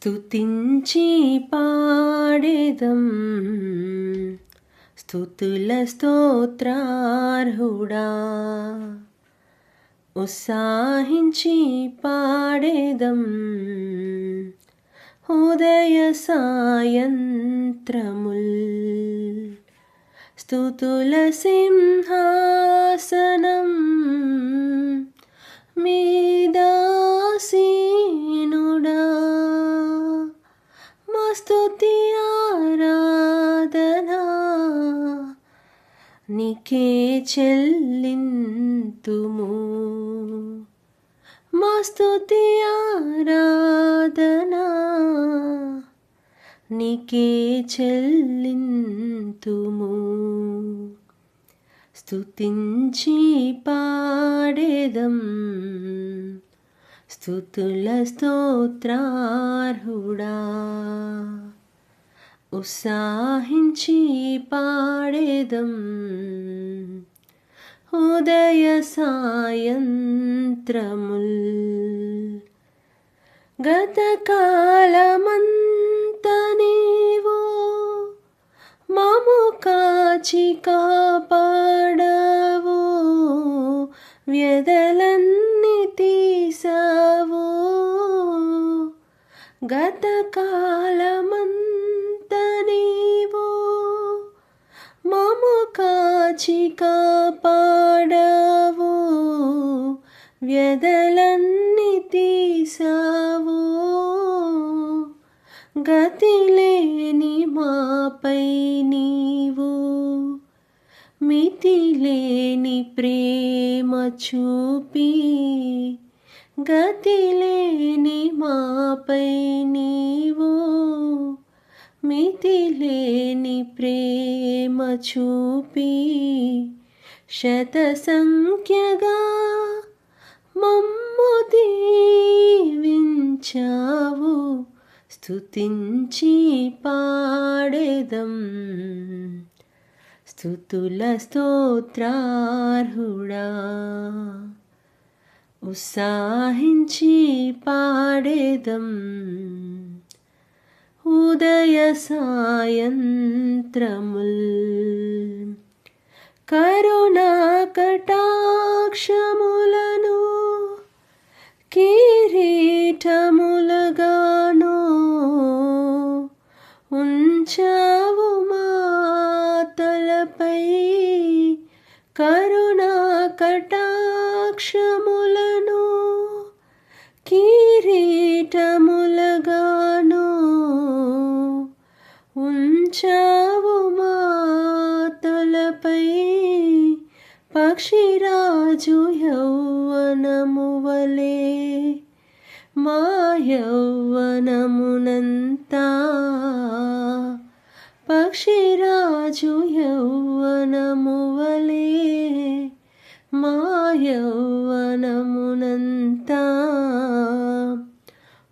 స్తుతించి పాడేదం. స్థుతుల స్తోత్రార్హుడా. ఉత్సాహించి పాడేదం. హృదయ సాయంత్రముల్. స్థుతుల సింహాసన నికే చెల్లింతుము. మా స్తుతి ఆరాధనా. నికే చెల్లింతుము. స్తుతించి పాడేదం. స్తుతుల స్తోత్రార్హుడా. ఉత్సాహించి పాడేదం. ఉదయ సాయంత్రముల్. గతకాలమంత నీవు మము కాచి కాపాడవు. వ్యధలన్నీ తీసావు. గతకాలమంత కాచి కాపాడవు వ్యధలన్నీ తీసావు. గతిలేని మాపై నీవు మితిలేని ప్రేమ చూపి గతిలేని మాపై నీవు మితిలేని ప్రేమ చూపి శత సంఖ్యగా మమ్ము దీవించావు స్తుతించి పాడేదం. స్థుతుల స్తోత్రార్హుడా ఉత్సాహించి పాడేదం. ఉదయ సాయంత్రముల్. కరుణా కటాక్షములను కిరీటములగాను ఉంచావు మాతలపై కరుణా కటాక్షములను కీ ఉంచావు మాతలపై పక్షిరాజు యౌవనము వలే మా యౌవనమునంతా. పక్షిరాజు యౌవనము వలే మా యౌవనమునంతా.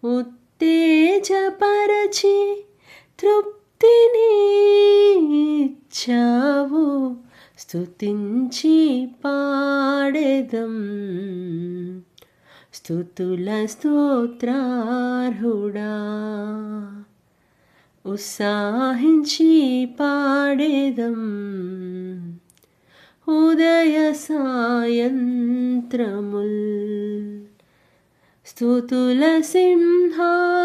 ఉత్తేజపరచి తృప్తి తృప్తిని ఇచ్చావు స్తుతించి పాడేదం. స్థుతుల స్తోత్రార్హుడా ఉత్సాహించి పాడేదం. ఉదయ సాయంత్రముల్ స్థుతుల సింహా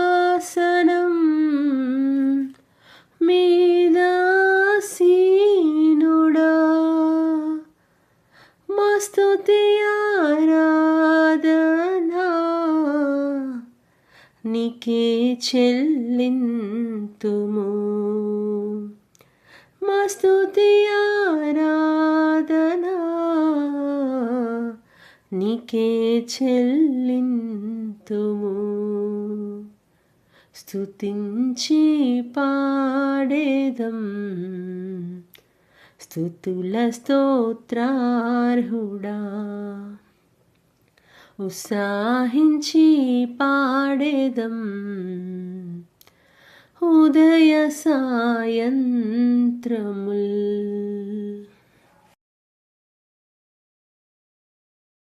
స్తుతి ఆరాధనా నీకే చెల్లింతుము మా స్తుతి ఆరాధనా నీకే చెల్లింతుము స్తుతించి పాడేదం స్థుతుల స్తోత్రార్హుడా. ఉత్సాహించి పాడేదం ఉదయ సాయంత్రముల్.